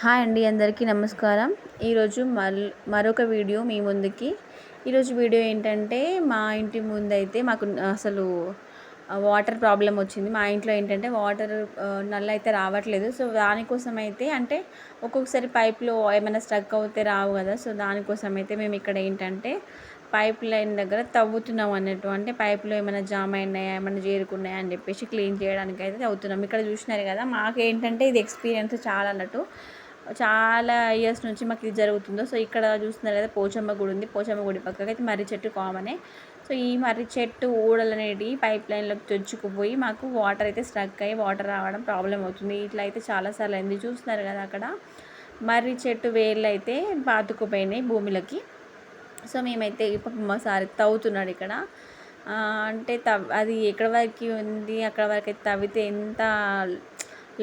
Hi అండి అందరికీ నమస్కారం. ఈరోజు మల్ మరొక వీడియో మీ ముందుకి. ఈరోజు వీడియో ఏంటంటే మా ఇంటి ముందైతే మాకు అసలు వాటర్ ప్రాబ్లం వచ్చింది. మా ఇంట్లో ఏంటంటే వాటర్ నల్ల అయితే రావట్లేదు. సో దానికోసం అయితే అంటే ఒక్కొక్కసారి పైప్లో ఏమైనా స్ట్రక్ అవుతే రావు కదా. సో దానికోసం అయితే మేము ఇక్కడ ఏంటంటే పైప్ లైన్ దగ్గర తవ్వుతున్నాం అన్నట్టు. అంటే పైపులో ఏమైనా జామ్ అయినాయా ఏమైనా చేరుకున్నాయా అని చెప్పేసి క్లీన్ చేయడానికి అయితే తవ్వుతున్నాం. ఇక్కడ చూసినారు కదా మాకేంటంటే ఇది ఎక్స్పీరియన్స్ చాలా అన్నట్టు. చాలా ఇయర్స్ నుంచి మాకు ఇది జరుగుతుందో సో ఇక్కడ చూస్తున్నారు కదా పోచమ్మ గుడి ఉంది. పోచమ్మ గుడి పక్కకి అయితే మర్రి చెట్టు కామనే. సో ఈ మర్రి చెట్టు ఊడలు అనేటివి పైప్ లైన్లోకి చొచ్చుకుపోయి మాకు వాటర్ అయితే స్ట్రక్ అయ్యి వాటర్ రావడం ప్రాబ్లం అవుతుంది. ఇట్లా అయితే చాలాసార్లు అయింది. చూస్తున్నారు కదా అక్కడ. మర్రి చెట్టు వేర్లు అయితే పాతుకుపోయినాయి భూమిలోకి. సో మేమైతే ఇప్పుడు మా సారి తవ్వుతున్నాడు ఇక్కడ. అంటే తవ్ అది ఎక్కడ వరకు ఉంది అక్కడ వరకు అయితే తవ్వితే ఎంత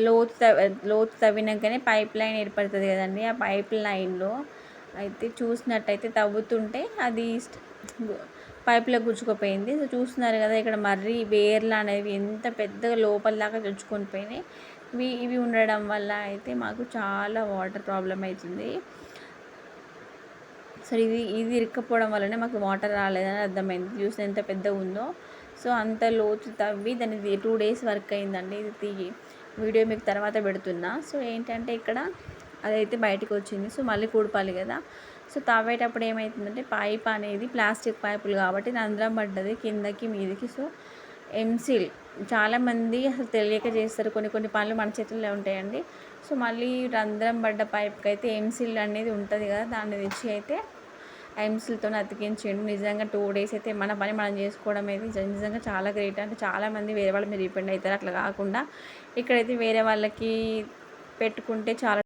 లోతు లోతు తవ్వినాకనే పైప్ లైన్ ఏర్పడుతుంది కదండి ఆ పైప్ లైన్లో అయితే చూసినట్టయితే తవ్వుతుంటే అది పైప్లో గుచ్చుకుపోయింది. సో చూస్తున్నారు కదా ఇక్కడ మర్రి వేర్లు అనేవి ఎంత పెద్దగా లోపల దాకా చొచ్చుకొని పోయినాయి. ఇవి ఇవి ఉండడం వల్ల అయితే మాకు చాలా వాటర్ ప్రాబ్లం అవుతుంది సో ఇది ఇది ఇరుక్కపోవడం వల్లనే మాకు వాటర్ రాలేదని అర్థమైంది. జ్యూస్ ఎంత పెద్దగా ఉందో. సో అంత లోతు తవ్వి దాన్ని టూ డేస్ వర్క్ అయిందండి ఇది తీగి వీడియో మీకు తర్వాత పెడుతున్నా. సో ఏంటంటే ఇక్కడ అదైతే బయటకు వచ్చింది. సో మళ్ళీ కూడపాలి కదా. సో తవ్వేటప్పుడు ఏమవుతుందంటే పైప్ అనేది ప్లాస్టిక్ పైపులు కాబట్టి రంధ్రం పడ్డది కిందకి మీదకి. సో ఎంసిల్ చాలామంది అసలు తెలియక చేస్తారు. కొన్ని కొన్ని పనులు మన చేతుల్లో ఉంటాయండి. సో మళ్ళీ రంధ్రం పడ్డ పైప్కి అయితే ఎంసిల్ అనేది ఉంటుంది కదా దాన్ని తెచ్చి అయితే ఎంసిల్తో అతికించిండు. నిజంగా టూ డేస్ అయితే మన పని మనం చేసుకోవడం అయితే నిజంగా చాలా గ్రేట్. అంటే చాలామంది వేరే వాళ్ళ మీద డిపెండ్ అవుతారు. అట్లా కాకుండా ఇక్కడైతే వేరే వాళ్ళకి పెట్టుకుంటే చాలా